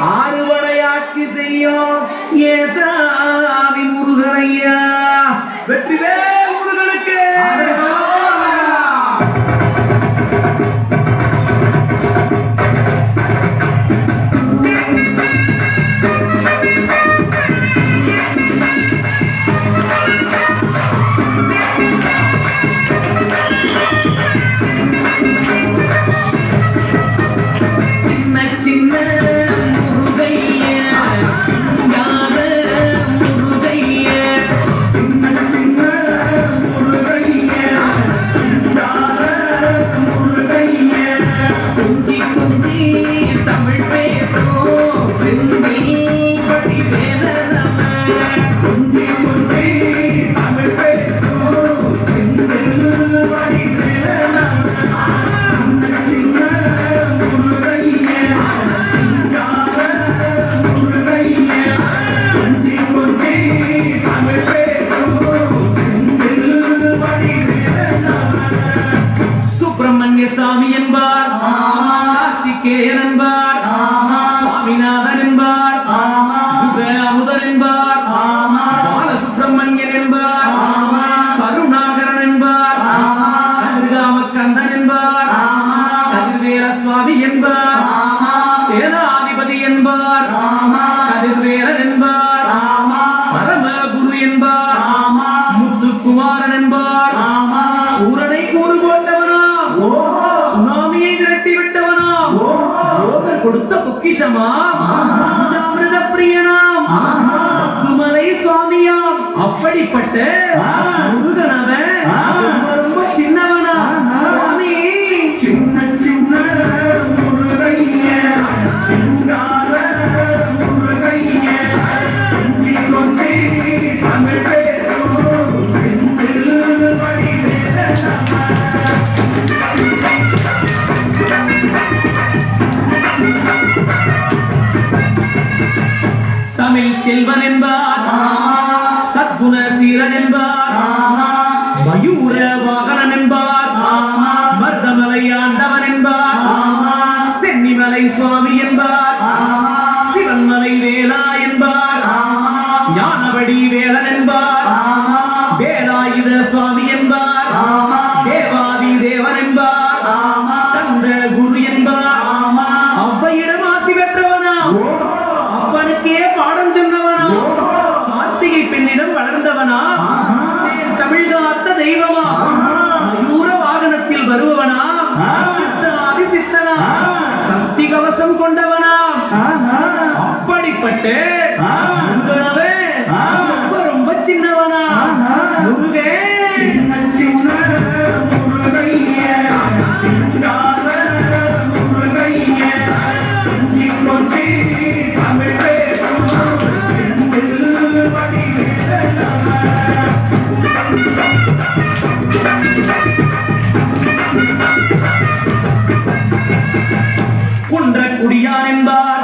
ஆறுபடையாட்சி செய்யும். ஏசா சுவாமிநாதன் என்பார் கொடுத்த பொக்கிஷமா? பஞ்சாமிரத பிரியனாம். குமலை சுவாமியாம். அப்படிப்பட்ட முருகனவன் ரொம்ப சின்னவனா தமிழ் செல்வன் என்பார் சத்குண சீரன் என்பார் மயூர வாகனன் என்பார் மர்தமலை ஆண்டவன் என்பார் சென்னிமலை சுவாமி தெய்வமா மயூர வாகனத்தில் வருபவனா சித்தனாதி சித்தனா சஷ்டி கவசம் கொண்டவனா அப்படிப்பட்ட முருகனவே ரொம்ப ரொம்ப சின்னவனா முருகே குடியான் என்பார்.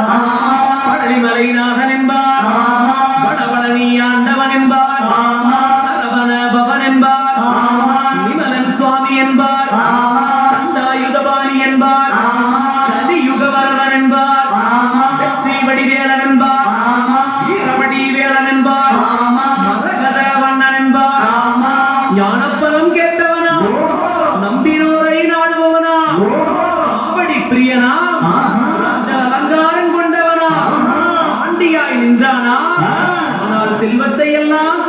நின்றானா? ஆனால் செல்வத்தை எல்லாம்